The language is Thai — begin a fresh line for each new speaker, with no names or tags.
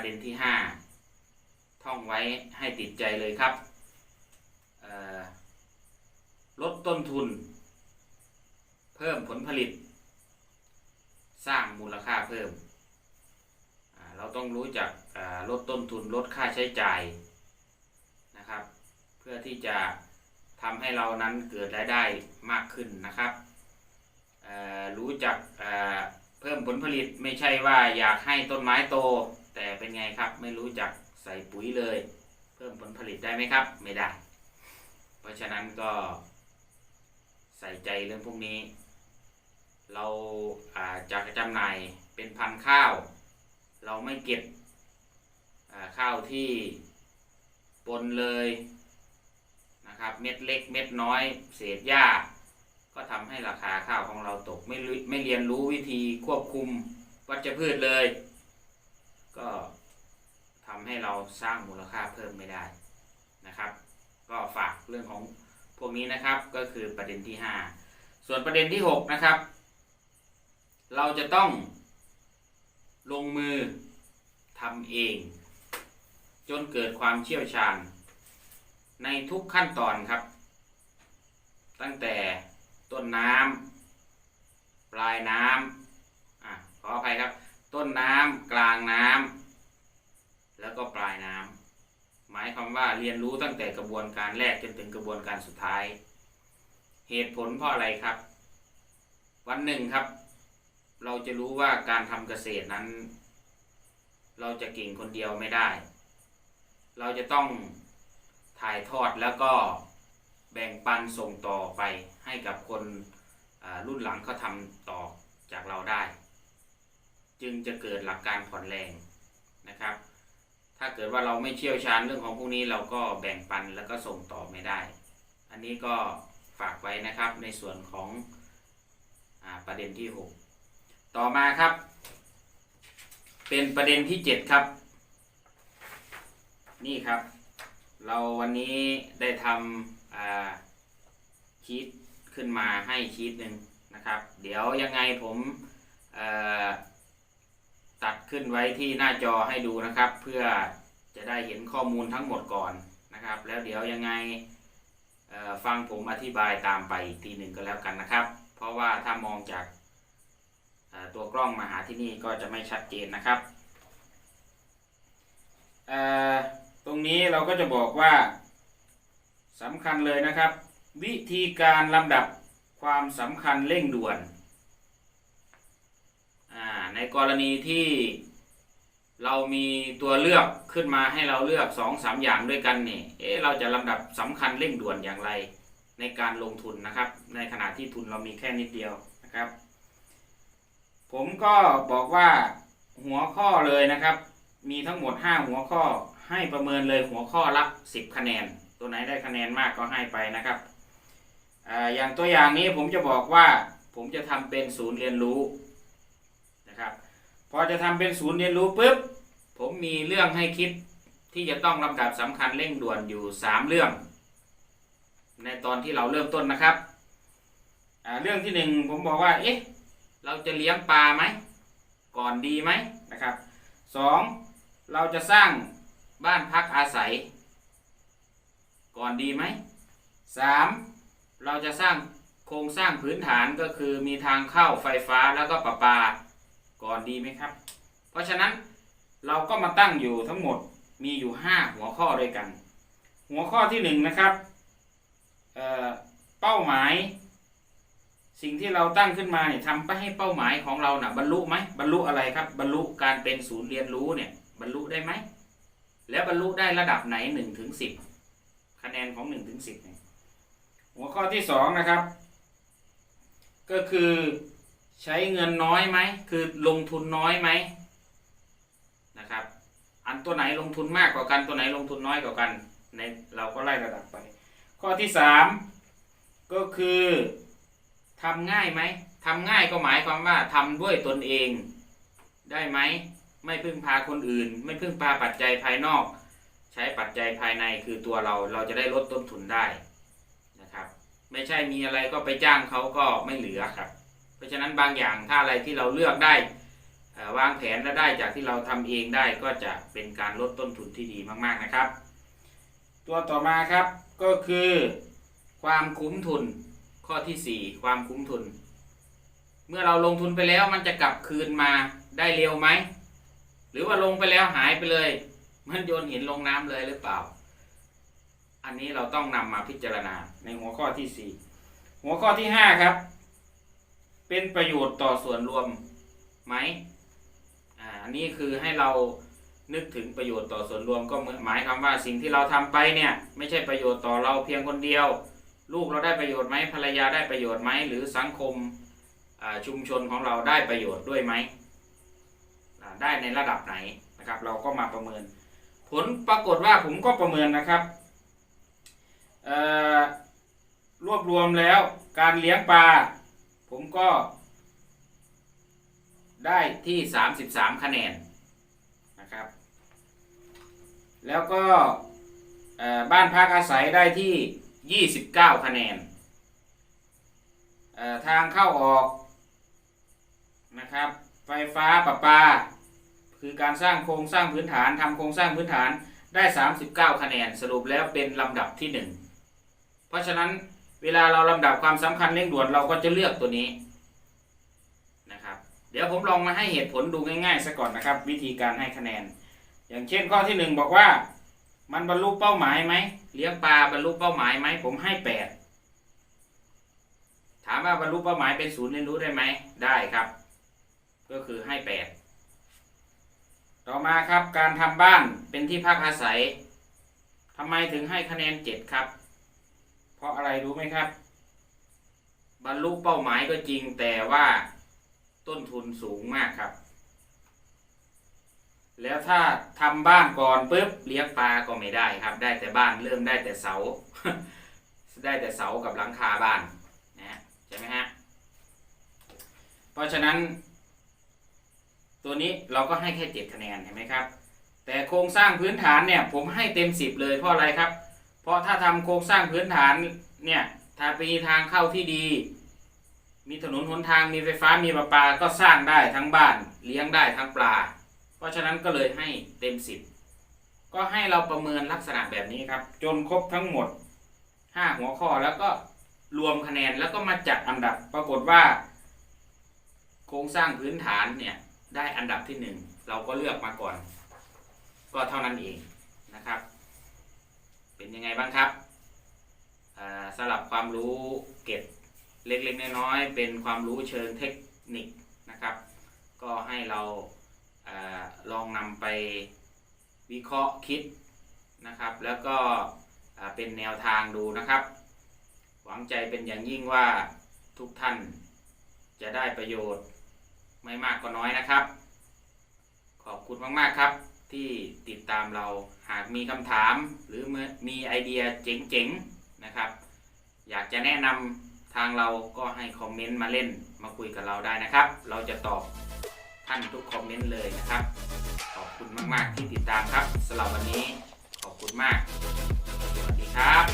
ประเด็นที่ห้าท่องไว้ให้ติดใจเลยครับ ลดต้นทุน เพิ่มผลผลิต สร้างมูลค่าเพิ่ม เราต้องรู้จักลดต้นทุนลดค่าใช้จ่ายนะครับ เพื่อที่จะทำให้เรานั้นเกิดรายได้มากขึ้นนะครับรู้จักเพิ่มผลผลิตไม่ใช่ว่าอยากให้ต้นไม้โต แต่เป็นไงครับ ไม่รู้จักใส่ปุ๋ยเลย เพิ่มผลผลิตได้ไหมครับ ไม่ได้ เพราะฉะนั้นก็ใส่ใจเรื่องพวกนี้ เราอาจะจำหน่ายเป็นพันข้าว เราไม่เก็บข้าวที่ปนเลยนะครับเม็ดเล็กเม็ดน้อย เศษหญ้า ก็ทำให้ราคาข้าวของเราตกไม่รู้ไม่เรียนรู้วิธีควบคุมวัชพืชเลย ก็ทำให้เราสร้างมูลค่าเพิ่มไม่ได้นะครับ ก็ฝากเรื่องของพวกนี้นะครับก็คือประเด็นที่ 5 ส่วนประเด็นที่ 6 นะครับ เราจะต้องลงมือทำเอง จนเกิดความเชี่ยวชาญ ในทุกขั้นตอนครับ ตั้งแต่ต้นน้ำปลายน้ำอะขออภัยครับ ต้นน้ำกลางน้ำแล้วก็ปลายน้ำหมายความว่าเรียนรู้ตั้งแต่กระบวนการแรกจนถึงกระบวนการสุดท้าย เหตุผลเพราะอะไรครับ วันหนึ่งครับ เราจะรู้ว่าการทำเกษตรนั้น เราจะเก่งคนเดียวไม่ได้ เราจะต้องถ่ายทอดแล้วก็แบ่งปันส่งต่อไปให้กับคนรุ่นหลังเขาทำต่อจากเราได้ จึงจะเกิดหลักการผ่อนแรงนะครับ ถ้าเกิดว่าเราไม่เชี่ยวชาญเรื่องของพวกนี้เราก็แบ่งปันแล้วก็ส่งต่อไม่ได้ อันนี้ก็ฝากไว้นะครับในส่วนของอาประเด็นที่ 6 ต่อมาครับ เป็นประเด็นที่ 7 ครับ นี่ครับ เราวันนี้ได้ทำอ่าชีตขึ้นมาให้ชีตหนึ่งนะครับ เดี๋ยวยังไงผมอ่อ ตัดขึ้นไว้ที่หน้าจอให้ดูนะครับ เพื่อจะได้เห็นข้อมูลทั้งหมดก่อนนะครับ แล้วเดี๋ยวยังไงฟังผมอธิบายตามไปทีหนึ่งก็แล้วกันนะครับ เพราะว่าถ้ามองจากตัวกล้องมาหาที่นี่ก็จะไม่ชัดเจนนะครับ ตรงนี้เราก็จะบอกว่าสำคัญเลยนะครับ วิธีการลำดับความสำคัญเร่งด่วน ในกรณีที่เรามีตัวเลือกขึ้นมาให้เราเลือกสองสามอย่างด้วยกันเนี่ยเอ๊ะเราจะลำดับสำคัญเร่งด่วนอย่างไรในการลงทุนนะครับ ในขณะที่ทุนเรามีแค่นิดเดียวนะครับ ผมก็บอกว่าหัวข้อเลยนะครับ มีทั้งหมด 5 หัวข้อให้ประเมินเลยหัวข้อละ 10 คะแนน ตัวไหนได้คะแนนมากก็ให้ไปนะครับออย่างตัวอย่างนี้ผมจะบอกว่าผมจะทำเป็นศูนย์เรียนรู้ อจะทำเป็นศูนย์เรียนรู้ปุ๊บผมมีเรื่องให้คิดที่จะต้องลำดับสำคัญเร่งด่วนอยู่ 3 เรื่อง ในตอนที่เราเริ่มต้นนะครับ เรื่องที่หนึ่งผมบอกว่าเอ๊ะเราจะเลี้ยงปลาไหมก่อนดีไหมนะครับสองเราจะสร้างบ้านพักอาศัย ก่อนดีไหมสามเราจะสร้างโครงสร้างพื้นฐานก็คือมีทางเข้าไฟฟ้าแล้วก็ประปา ก่อนดีไหมครับ เพราะฉะนั้นเราก็มาตั้งอยู่ทั้งหมดมีอยู่ 5 หัวข้อด้วยกัน หัวข้อที่1นงนะครับเเป้าหมาย สิ่งที่เราตั้งขึ้นมาเนี่ยทำไปให้เป้าหมายของเรานะ่ะบรรลุไหมบรรลุอะไรครับ บรรลุการเป็นศูนย์เรียนรู้เนี่ยบรรลุได้ไหมแล้วบรรลุได้ระดับไหน1นถึงสิคะแนนของ1นถึงสิเนี่ยหัวข้อที่2นะครับ ก็คือ ใช้เงินน้อยไหม คือลงทุนน้อยไหมนะครับ อันตัวไหนลงทุนมากกว่ากันตัวไหนลงทุนน้อยกว่ากันในเราก็ไล่ระดับไป ข้อที่สามก็คือทำง่ายไหมทำง่ายก็หมายความว่าทำด้วยตนเองได้ไหมไม่พึ่งพาคนอื่น ไม่พึ่งพาปัจจัยภายนอก ใช้ปัจจัยภายในคือตัวเราเราจะได้ลดต้นทุนได้นะครับ ไม่ใช่มีอะไรก็ไปจ้างเขาก็ไม่เหลือครับ เพราะฉะนั้นบางอย่างถ้าอะไรที่เราเลือกได้วางแผนและได้จากที่เราทำเองได้ก็จะเป็นการลดต้นทุนที่ดีมากๆนะครับ ตัวต่อมาครับก็คือ ความคุ้มทุนข้อที่ 4 ความคุ้มทุน เมื่อเราลงทุนไปแล้วมันจะกลับคืนมาได้เร็วไหมหรือว่าลงไปแล้วหายไปเลยมันโยนหินลงน้ำเลยหรือเปล่า อันนี้เราต้องนำมาพิจารณาในหัวข้อที่ 4 หัวข้อที่ 5 ครับ เป็นประโยชน์ต่อส่วนรวมไหมอ่าอันนี้คือให้เรานึกถึงประโยชน์ต่อส่วนรวมก็หมายความว่าสิ่งที่เราทำไปเนี่ยไม่ใช่ประโยชน์ต่อเราเพียงคนเดียว ลูกเราได้ประโยชน์ไหมภรรยาได้ประโยชน์ไหมหรือสังคมชุมชนของเราได้ประโยชน์ด้วยไหมได้ในระดับไหนนะครับ เราก็มาประเมิน ผลปรากฏว่าผมก็ประเมินนะครับรวบรวมแล้วการเลี้ยงปลา ผมก็ ได้ที่ 33 คะแนนนะครับ แล้วก็บ้านพักอาศัยได้ที่ 29 คะแนนทางเข้าออกนะครับ ไฟฟ้าประปา คือการสร้างโครงสร้างพื้นฐานทำโครงสร้างพื้นฐานได้ 39 คะแนนสรุปแล้วเป็นลำดับที่ 1 เพราะฉะนั้น เวลาเราลำดับความสำคัญเร่งด่วนเราก็จะเลือกตัวนี้นะครับ เดี๋ยวผมลองมาให้เหตุผลดูง่ายๆซะก่อนนะครับ วิธีการให้คะแนน อย่างเช่นข้อที่หนึ่งบอกว่า มันบรรลุเป้าหมายไหมเลี้ยงปลาบรรลุเป้าหมายไหมผมให้แปดถามว่าบรรลุเป้าหมายเป็นศูนย์เรียนรู้ได้ไหมได้ครับ ก็คือให้แปดต่อมาครับการทำบ้านเป็นที่พักอาศัยทำไมถึงให้คะแนนเจ็ดครับ เพราะอะไรรู้ไหมครับ บรรลุเป้าหมายก็จริงแต่ว่าต้นทุนสูงมากครับ แล้วถ้าทำบ้านก่อนปุ๊บเลี้ยงปลาก็ไม่ได้ครับ ได้แต่บ้านเริ่มได้แต่เสา ได้แต่เสากับหลังคาบ้านนะฮะใช่ไหมฮะเพราะฉะนั้น ตัวนี้เราก็ให้แค่เจ็ดคะแนนเห็นไหมครับ แต่โครงสร้างพื้นฐานเนี่ยผมให้เต็มสิบเลยเพราะอะไรครับ เพราะถ้าทำโครงสร้างพื้นฐานเนี่ยถ้ามีทางเข้าที่ดี มีถนนหนทางมีไฟฟ้ามีประปาก็สร้างได้ทั้งบ้านเลี้ยงได้ทั้งปลา เพราะฉะนั้นก็เลยให้เต็มสิบก็ให้เราประเมินลักษณะแบบนี้ครับ จนครบทั้งหมด 5 หัวข้อแล้วก็รวมคะแนนแล้วก็มาจัดอันดับปรากฏว่า โครงสร้างพื้นฐานเนี่ยได้อันดับที่หนึ่งเราก็เลือกมาก่อน ก็เท่านั้นเองนะครับ เป็นยังไงบ้างครับอ่าสลับความรู้เก็บเล็กๆน้อยๆเป็นความรู้เชิงเทคนิคนะครับ ก็ให้เราอาลองนำไปวิเคราะห์คิดนะครับ แล้วก็เป็นแนวทางดูนะครับ หวังใจเป็นอย่างยิ่งว่าทุกท่านจะได้ประโยชน์ไม่มากก็น้อยนะครับ ขอบคุณมาก ๆ ครับ ที่ติดตามเราหากมีคำถามหรือมีไอเดียเจ๋งๆนะครับ อยากจะแนะนำทางเราก็ให้คอมเมนต์มาเล่นมาคุยกับเราได้นะครับ เราจะตอบท่านทุกคอมเมนต์เลยนะครับ ขอบคุณมากๆที่ติดตามครับสำหรับวันนี้ขอบคุณมาก สวัสดีครับ